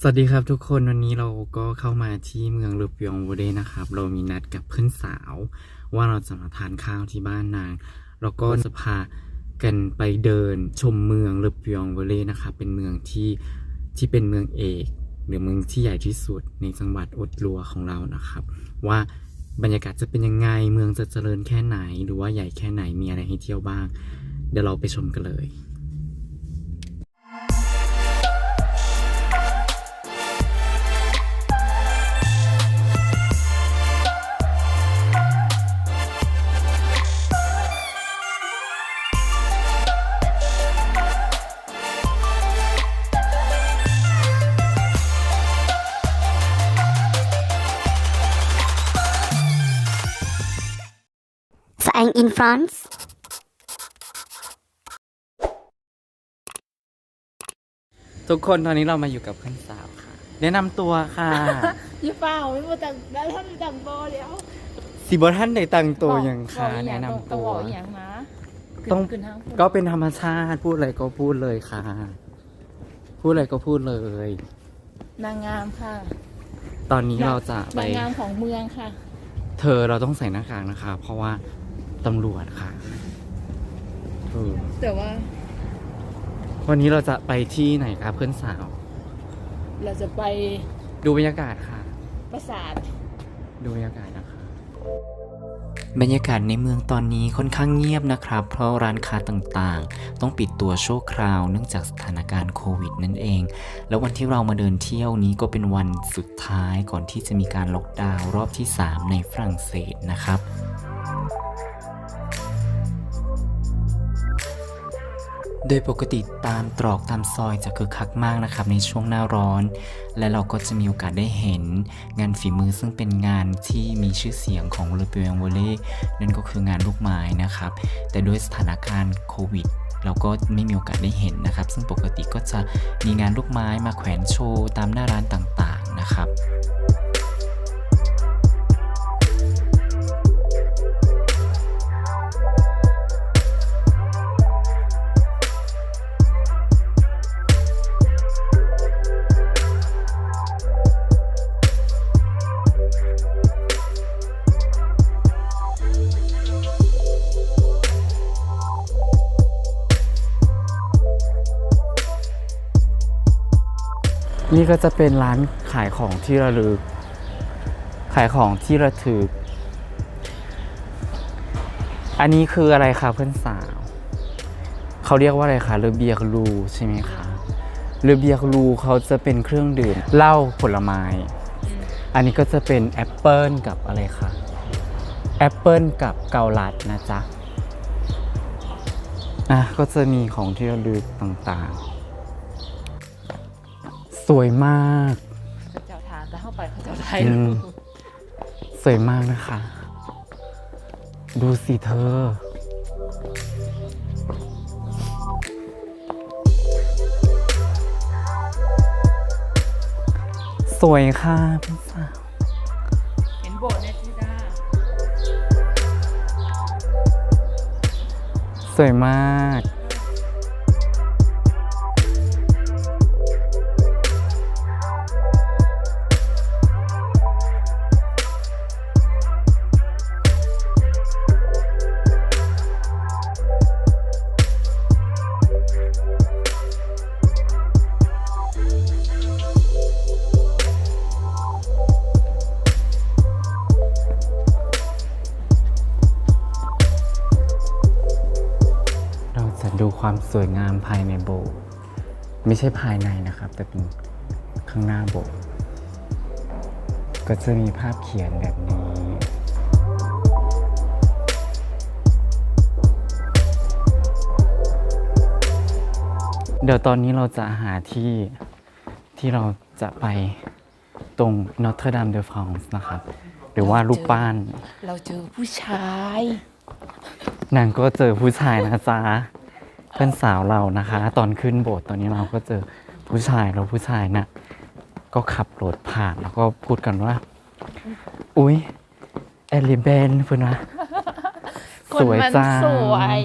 สวัสดีครับทุกคนวันนี้เราก็เข้ามาที่เมืองลูปยองวูเดนะครับ เรามีนัดกับเพื่อนสาว ว่าเราจะมาทานข้าวที่บ้านนางแล้วก็จะพากันไปเดินชมเมืองลูปยองวูเดนะครับเป็นเมืองที่ที่เป็นเมืองเอก หรือเมืองที่ใหญ่ที่สุดในจังหวัดอุดรัวของเรานะครับ ว่าบรรยากาศจะเป็นยังไงเมืองจะเจริญแค่ไหน หรือว่าใหญ่แค่ไหนมีอะไรให้เที่ยวบ้าง เดี๋ยวเราไปชมกันเลย Sang in France. ทุกคนตอนนี้เรามาอยู่กับเพื่อนสาวค่ะ แนะนำตัวค่ะ ยี่เปล่าไม่มาแต่งแล้วท่านแต่งโบแล้วสิบท่านในตังตัวยังบอค่ะกอีหแนะยังนำต้องตัวบอกอีหยังนะต้อง ขึ้นทางก็เป็นธรรมชาติพูดอะไรก็พูดเลยค่ะ พูดอะไรก็พูดเลย นางงามค่ะตอนนี้เราจะไป นางงามของเมืองค่ะ เธอเราต้องใส่หน้ากากนะคะ เพราะว่า ตำรวจค่ะเออแต่ว่าวันนี้เราจะไปที่ไหนครับเพื่อนสาว เราจะไปดูบรรยากาศค่ะ ปราสาท ดูบรรยากาศนะคะ บรรยากาศในเมืองตอนนี้ค่อนข้างเงียบนะครับ เพราะร้านค้าต่างๆ ต้องปิดตัวชั่วคราวเนื่องจากสถานการณ์โควิดนั่นเอง แล้ววันที่เรามาเดินเที่ยวนี้ก็เป็นวันสุดท้ายก่อนที่จะมีการล็อกดาวน์รอบที่ 3 ในฝรั่งเศสนะครับ โดยปกติตามตรอกตามซอยจะคึกคักมากนะครับในช่วงหน้าร้อน และเราก็จะมีโอกาสได้เห็นงานฝีมือซึ่งเป็นงานที่มีชื่อเสียงของเลเปียงวอลเล่นั่นก็คืองานลูกไม้นะครับ แต่ด้วยสถานการณ์โควิดเราก็ไม่มีโอกาสได้เห็นนะครับ ซึ่งปกติก็จะมีงานลูกไม้มาแขวนโชว์ตามหน้าร้านต่างๆนะครับ นี่ก็จะเป็นร้านขายของที่ระลึก ขายของที่ระทึก อันนี้คืออะไรคะเพื่อนสาว เขาเรียกว่าอะไรคะเรือเบียร์ลูใช่ไหมคะเรือเบียร์ลูเขาจะเป็นเครื่องดื่มเหล้าผลไม้ อันนี้ก็จะเป็นแอปเปิลกับอะไรคะแอปเปิลกับเกาลัดนะจ๊ะ อะก็จะมีของที่ระลึกต่างๆ สวยมากเขาเจ้าทานแต่เข้าไปเขาเจ้าไทยอืมสวยมากนะคะ ดูสิเธอ สวยค่ะพี่สาวเห็นโบสถ์เนี่ยที่ด้าสวยมาก สวยงามภายในโบสถ์ไม่ใช่ภายในนะครับ แต่เป็นข้างหน้าโบสถ์ก็จะมีภาพเขียนแบบนี้ เดี๋ยวตอนนี้เราจะหาที่ที่เราจะไปตรงนอ t เ e อร์ด m มเด f ฟ a งส์นะครับ หรือว่ารูปปั้น เราเจอผู้ชาย นางก็เจอผู้ชายนะจ๊ะ เพื่อนสาวเรานะคะ ตอนขึ้นโบสถ์ตอนนี้เราก็เจอผู้ชายแล้วผู้ชายน่ะก็ขับรถผ่านแล้วก็พูดกันว่า อุ๊ยแอลลิเบนเพื่อนนะคสนวยมันจังสวย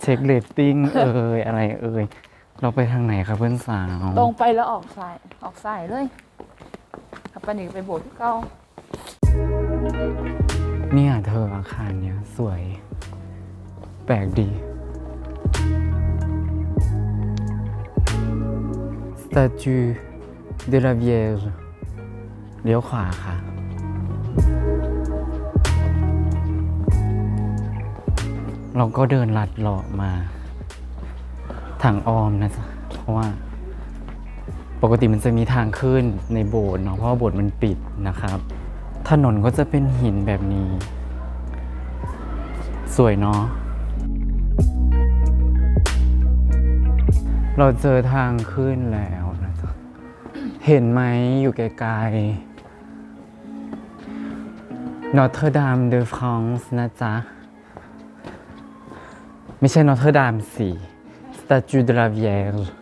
เช็คเรตติ้งเอ่ยอะไรเอ่ยเราไปทางไหนครับเพื่อนสาว ตรงไปแล้วออกสายออกสายเลยขับไปนี่ก็ไปโบสถ์ที่เก้าเนี่ยเธออาคารเนี้ยสวย แปลกดี Statue de la Vierge เลี้ยวขวาค่ะ เราก็เดินลัดเลาะมาทางอ้อมนะจ๊ะ เพราะว่าปกติมันจะมีทางขึ้นในโบสถ์เนาะ เพราะว่าโบสถ์มันปิดนะครับ ถนนก็จะเป็นหินแบบนี้ สวยเนาะ เราเจอทางขึ้นแล้วนะจ๊ะเห็นไหมอยู่ไกลๆนอทร์ดามเดอฟรองส์นะจ๊ะ ไม่ใช่นอทร์ดามสิสตาจูดลาเวียร์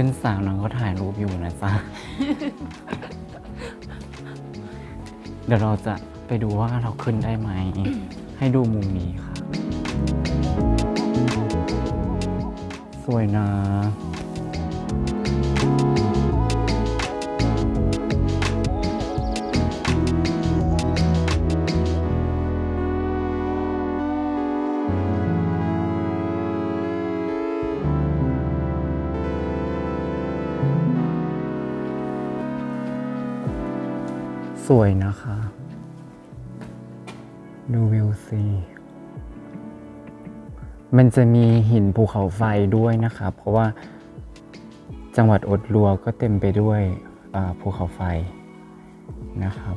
พื่อนสาวนางก็ถ่ายรูปอยู่นะจ๊ะ เดี๋ยวเราจะไปดูว่าเราขึ้นได้ไหม ให้ดูมุมนี้ค่ะ สวยนะ สวยนะคะ ดูวิวสิมันจะมีหินภูเขาไฟด้วยนะคะ เพราะว่าจังหวัดอดรัวก็เต็มไปด้วยภูเขาไฟนะครับ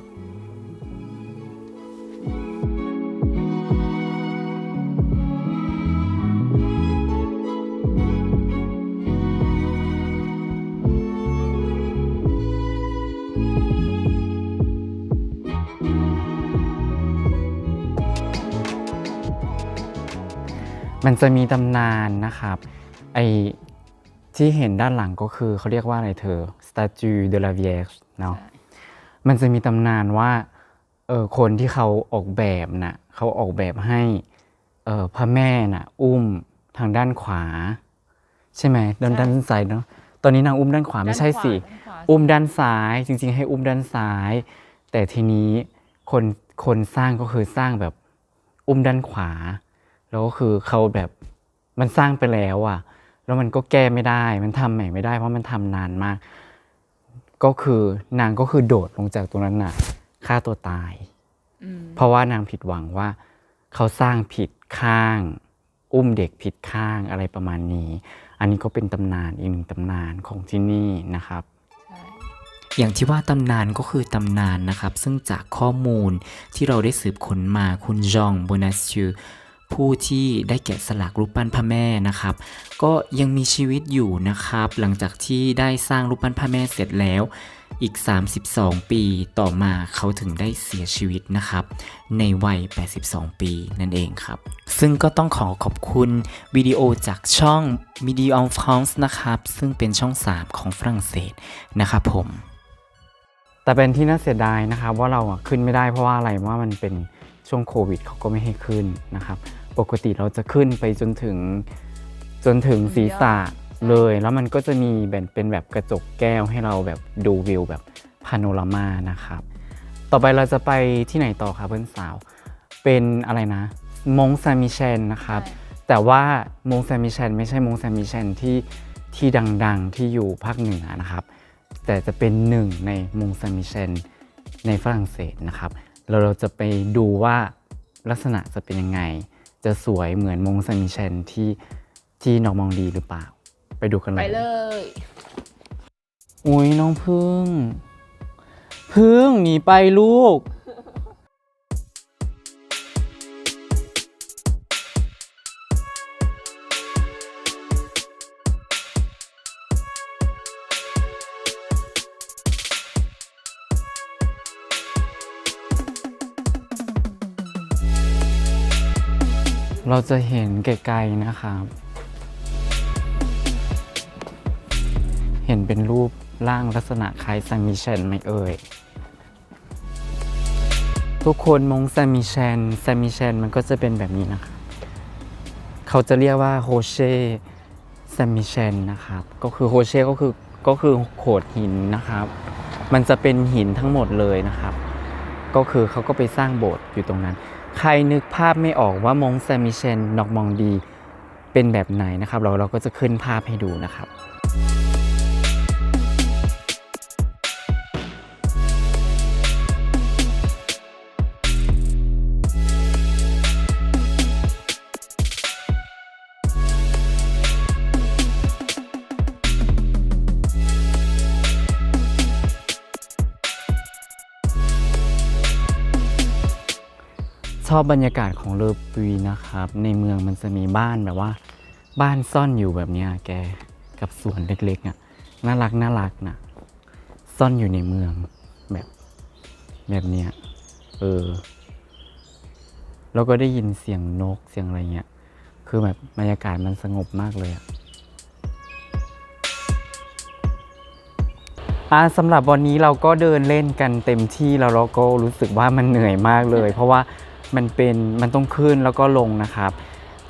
มันจะมีตำนานนะครับไอที่เห็นด้านหลังก็คือเขาเรียกว่าอะไรเธอ Statue de la Vierge เนาะมันจะมีตำนานว่าเออคนที่เขาออกแบบน่ะเขาออกแบบให้เออพระแม่น่ะอุ้มทางด้านขวา ใช่ไหมด้านด้านซ้ายเนาะตอนนี้นางอุ้มด้านขวาไม่ใช่สิด้านขวาอุ้มด้านซ้ายจริง ๆ ให้อุ้มด้านซ้าย แต่ทีนี้คนคนสร้างก็คือสร้างแบบอุ้มด้านขวา แล้วก็คือเขาแบบมันสร้างไปแล้วอะแล้วมันก็แก้ไม่ได้ มันทำใหม่ไม่ได้เพราะมันทำนานมาก ก็คือนางก็คือโดดลงจากตรงนั้นน่ะฆ่าตัวตายอืมเพราะว่านางผิดหวังว่าเขาสร้างผิดข้าง อุ้มเด็กผิดข้างอะไรประมาณนี้ อันนี้ก็เป็นตำนานอีกหนึ่งตำนานของที่นี่นะครับใช่อย่างที่ว่าตำนานก็คือตำนานนะครับ ซึ่งจากข้อมูลที่เราได้สืบค้นมาคุณจองโบนัสชู ผู้ที่ได้แกะสลักรูปปั้นพระแม่นะครับ ก็ยังมีชีวิตอยู่นะครับ หลังจากที่ได้สร้างรูปปั้นพระแม่เสร็จแล้วอีก 32 ปีต่อมาเขาถึงได้เสียชีวิตนะครับ ในวัย 82 ปีนั่นเองครับ ซึ่งก็ต้องขอขอบคุณวิดีโอจากช่อง Midi en France นะครับ ซึ่งเป็นช่อง 3 ของฝรั่งเศสนะครับผม แต่เป็นที่น่าเสียดายนะครับว่าเราขึ้นไม่ได้เพราะว่าอะไรว่ามันเป็นช่วงโควิดเขาก็ไม่ให้ขึ้นนะครับ ปกติเราจะขึ้นไปจนถึงจนถึงศีรษะเลย แล้วมันก็จะมีแบบเป็นแบบกระจกแก้วให้เราแบบดูวิวแบบพาโนรามานะครับ ต่อไปเราจะไปที่ไหนต่อครับเพื่อนสาว เป็นอะไรนะมงซามิเชนนะครับใช่แต่ว่ามงซามิเชนไม่ใช่มงซามิเชนที่ที่ดังๆที่อยู่ภาคเหนือนะครับ แต่จะเป็นหนึ่งในมงซามิเชนในฝรั่งเศสนะครับแล้วเราจะไปดูว่าลักษณะจะเป็นยังไง จะสวยเหมือนมงซามิเชนที่ที่นอร์มองดีหรือเปล่า ไปดูกันเลไปยเลย อุ้ยน้องพึ่ง พึ่งหนีไปลูก เราจะเห็นไกลๆนะครับ เห็นเป็นรูปร่างลักษณะคล้ายซังมิเชนไหมเอ่ย ทุกคนมงซังมิเชนซังมิเชนมันก็จะเป็นแบบนี้นะครับเขาจะเรียกว่าโฮเช่ซังมิเชนนะครับ ก็คือโฮเช่ก็คือก็คือโขดหินนะครับ มันจะเป็นหินทั้งหมดเลยนะครับ ก็คือเขาก็ไปสร้างโบสถ์อยู่ตรงนั้น ใครนึกภาพไม่ออกว่ามงแซมิเชนนอกมองดีเป็นแบบไหนนะครับ เราเราก็จะขึ้นภาพให้ดูนะครับ ชอบบรรยากาศของเลอปุยนะครับ ในเมืองมันจะมีบ้านแบบว่า บ้านซ่อนอยู่แบบนี้แกกับสวนเล็กๆอะน่ารักน่ารักนะซ่อนอยู่ในเมืองแบบแบบเนี้ยเออแล้วก็ได้ยินเสียงนกเสียงอะไรเงี้ยคือแบบบรรยากาศมันสงบมากเลยอะอ่าสำหรับวันนี้เราก็เดินเล่นกันเต็มที่แล้วเราก็รู้สึกว่ามันเหนื่อยมากเลย เพราะว่า มันเป็นมันต้องขึ้นแล้วก็ลงนะครับ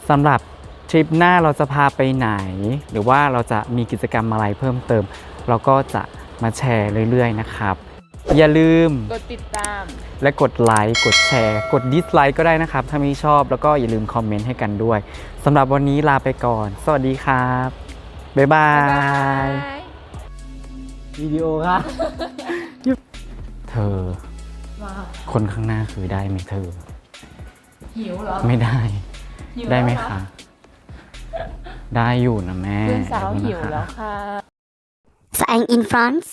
สำหรับทริปหน้าเราจะพาไปไหน หรือว่าเราจะมีกิจกรรมอะไรเพิ่มเติม เราก็จะมาแชร์เรื่อยๆนะครับ อย่าลืมกดติดตาม และกดไลค์กดแชร์ กดดิสไลค์ก็ได้นะครับ ถ้าไม่ชอบแล้วก็อย่าลืมคอมเมนต์ให้กันด้วยสำหรับวันนี้ลาไปก่อน สวัสดีครับ บ๊ายบายวิดีโอครับเธอมาคนข้างหน้าคือได้ไหมเธอ หิวเหรอไม่ได้หิวได้ไหมแล้วคะ ได้อยู่นะแม่เพื่อนสาวขอบคุณหิวนะคะแล้วค่ะ Sa in France